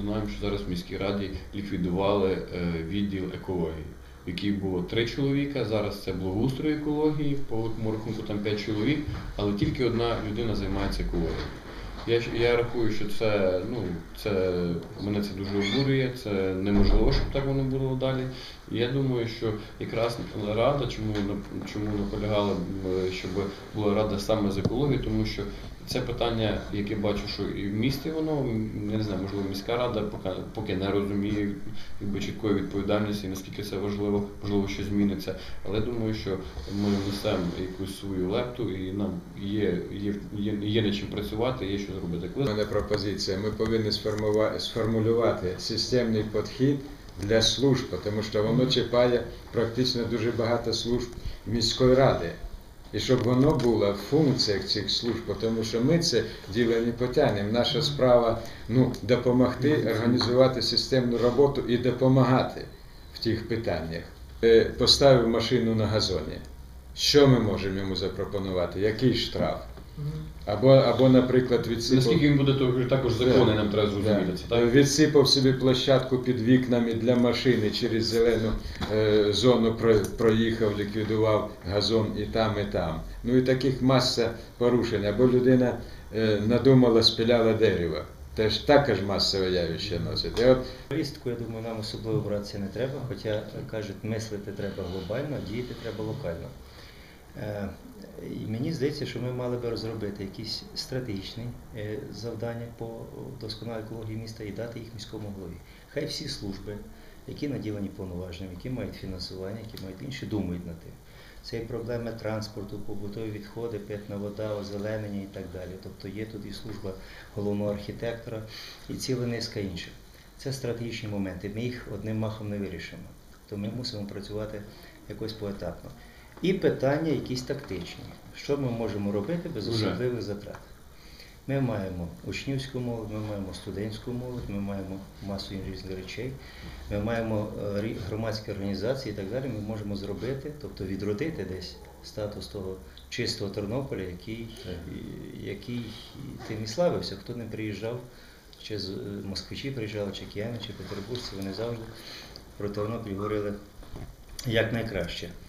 знаємо, що зараз в міській раді ліквідували е, відділ екології, в якій було три чоловіка. Зараз це благоустрою екології, по великому рахунку там п'ять чоловік, але тільки одна людина займається екологією. Я, я рахую, що це, ну, це мене це дуже обурює, це неможливо, щоб так воно було далі. Я думаю, що якраз рада, чому чому наполягала, щоб була рада саме з екології, тому що це питання, яке бачу, що і в місті воно, не знаю, можливо, міська рада поки, поки не розуміє якби, чіткої відповідальності, наскільки це важливо, можливо, що зміниться. Але думаю, що ми несемо якусь свою лепту і нам є, є, є, є над чим працювати, є що зробити. У мене пропозиція. Ми повинні сформулювати системний підхід для служб, тому що воно чіпає практично дуже багато служб міської ради. І щоб воно було в функціях цих служб, тому що ми це діло не потягнемо. Наша справа ну, допомогти організувати системну роботу і допомагати в тих питаннях. Е, Поставив машину на газоні. Що ми можемо йому запропонувати? Який штраф? Або, або наприклад, відсипав... Наскільки він буде, то також закони нам треба зрозуміти. Це так? Відсипав собі площадку під вікнами для машини через зелену е, зону про- проїхав, ліквідував газон і там, і там. Ну і таких маса порушень. Або людина е, надумала, спіляла дерево. Теж також масове явище носить. І от Повістку, я думаю, нам особливо братися не треба, хоча е, кажуть, мислити треба глобально, діяти треба локально. Здається, що ми мали би розробити якісь стратегічні е, завдання по вдосконаленню екології міста і дати їх міському голові. Хай всі служби, які наділені повноваженням, які мають фінансування, які мають інші, думають над тим. Це і проблеми транспорту, побутові відходи, питна вода, озеленення і так далі. Тобто є тут і служба головного архітектора, і ціла низка інших. Це стратегічні моменти. Ми їх одним махом не вирішимо. То ми мусимо працювати якось поетапно. І питання якісь тактичні. Що ми можемо робити без особливих затрат? Ми маємо учнівську молодь, ми маємо студентську молодь, ми маємо масу різних речей, ми маємо е, громадські організації і так далі. Ми можемо зробити, тобто відродити десь статус того чистого Тернополя, який, який тим і славився. Хто не приїжджав, чи з е, москвичі приїжджали, чи кияни, чи петербуржці, вони завжди про Тернопіль говорили як найкраще.